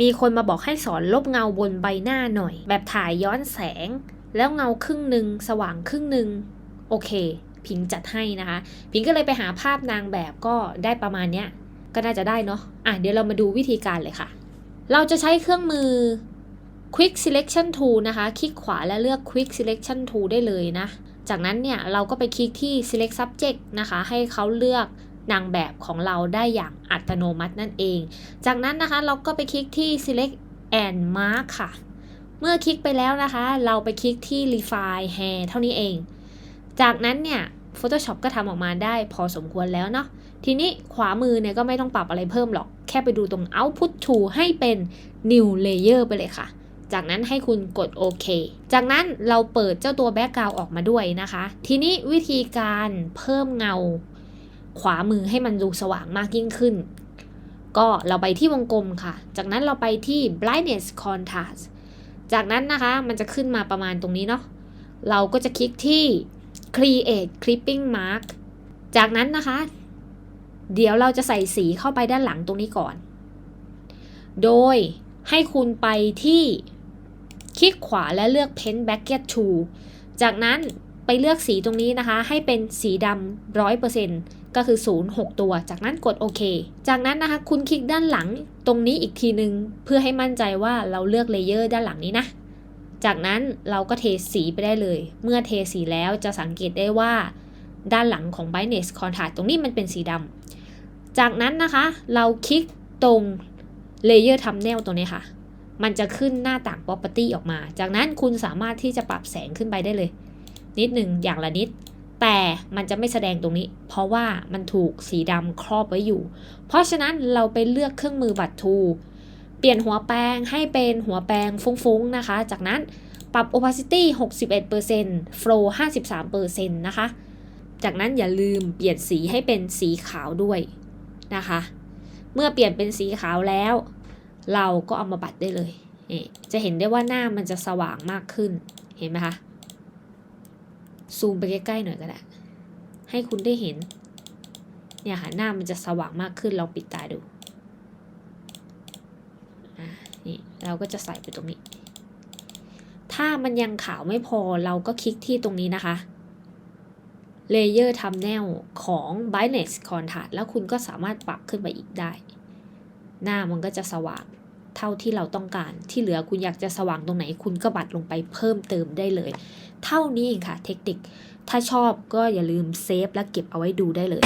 มีคนมาบอกให้สอนลบเงาบนใบหน้าหน่อย แบบถ่ายย้อนแสง แล้วเงาครึ่งหนึ่งสว่างครึ่งหนึ่งโอเค พิงจัดให้นะคะ พิงก็เลยไปหาภาพนางแบบก็ได้ประมาณเนี้ยก็น่าจะได้เนาะอะเดี๋ยวเรามาดูวิธีการเลยค่ะ เราจะใช้เครื่องมือ Quick Selection Tool นะคะ คลิกขวาและเลือก Quick Selection Tool ได้เลยนะ จากนั้นเนี่ยเราก็ไปคลิกที่ Select Subject นะคะ ให้เขาเลือก นางแบบของเราได้อย่างอัตโนมัตินั่นเอง จากนั้นนะคะเราก็ไปคลิกที่ Select and Mark ค่ะ เมื่อคลิกไปแล้วนะคะ เราไปคลิกที่ Refine Hair เท่านี้เอง จากนั้นเนี่ย Photoshop ก็ทำออกมาได้พอสมควรแล้วเนาะทีนี้ขวามือเนี่ยก็ไม่ต้องปรับอะไรเพิ่มหรอก แค่ไปดูตรง Output to ให้เป็น New Layer ไปเลยค่ะ จากนั้นให้คุณกดโอเค จากนั้นเราเปิดเจ้าตัวแบ็กกราวออกมาด้วยนะคะ ทีนี้วิธีการเพิ่มเงา ขวามือให้มันดูสว่างมากยิ่งขึ้น ก็เราไปที่วงกลมค่ะ จากนั้นเราไปที่ brightness contrast จากนั้นนะคะมันจะขึ้นมาประมาณตรงนี้เนาะ เราก็จะคลิกที่ create clipping mark จากนั้นนะคะ เดี๋ยวเราจะใส่สีเข้าไปด้านหลังตรงนี้ก่อน โดยให้คุณไปที่คลิกขวาและเลือก Paint Bucket Tool จากนั้นไปเลือกสีตรงนี้นะคะ ให้เป็นสีดำร้อยเปอร์เซ็นต์ ก็คือ 0 6 ตัว จากนั้นกดโอเค จากนั้นนะคะคุณคลิกด้านหลังตรงนี้อีกทีนึง เพื่อให้มั่นใจว่าเราเลือกเลเยอร์ด้านหลังนี้นะ จากนั้นเราก็เทสีไปได้เลย เมื่อเทสีแล้วจะสังเกตได้ว่า ด้านหลังของ brightness contrast ตรงนี้มันเป็นสีดำ จากนั้นนะคะ เราคลิกตรง layer thumbnail ตรงนี้ค่ะ มันจะขึ้นหน้าต่าง property ออกมา จากนั้นคุณสามารถที่จะปรับแสงขึ้นไปได้เลย นิดหนึ่งอย่างละนิด แต่มันจะไม่แสดงตรงนี้ เพราะว่ามันถูกสีดำครอบไว้อยู่ เพราะฉะนั้นเราไปเลือกเครื่องมือบัตรทู เปลี่ยนหัวแปรงให้เป็นหัวแปรงฟุ้งๆนะคะ จากนั้นปรับ opacity 61% flow 53%นะคะ จากนั้นอย่าลืมเปลี่ยนสีให้เป็นสีขาวด้วยนะคะ เมื่อเปลี่ยนเป็นสีขาวแล้ว เราก็เอามาบัดได้เลย จะเห็นได้ว่าหน้ามันจะสว่างมากขึ้น เห็นไหมคะ ซูมไปใกล้ๆหน่อยก็ได้ ให้คุณได้เห็น เนี่ยค่ะหน้ามันจะสว่างมากขึ้นเราปิดตาดูนี่เราก็จะใส่ไปตรงนี้ ถ้ามันยังขาวไม่พอเราก็คลิกที่ตรงนี้นะคะ Layer Thumbnail ของ Brightness Contrast แล้วคุณก็สามารถปรับขึ้นไปอีกได้ หน้ามันก็จะสว่างเท่าที่เราต้องการ ที่เหลือคุณอยากจะสว่างตรงไหนคุณก็บัดลงไปเพิ่มเติมได้เลย เท่านี้เองค่ะเทคนิค ถ้าชอบก็อย่าลืมเซฟและเก็บเอาไว้ดูได้เลย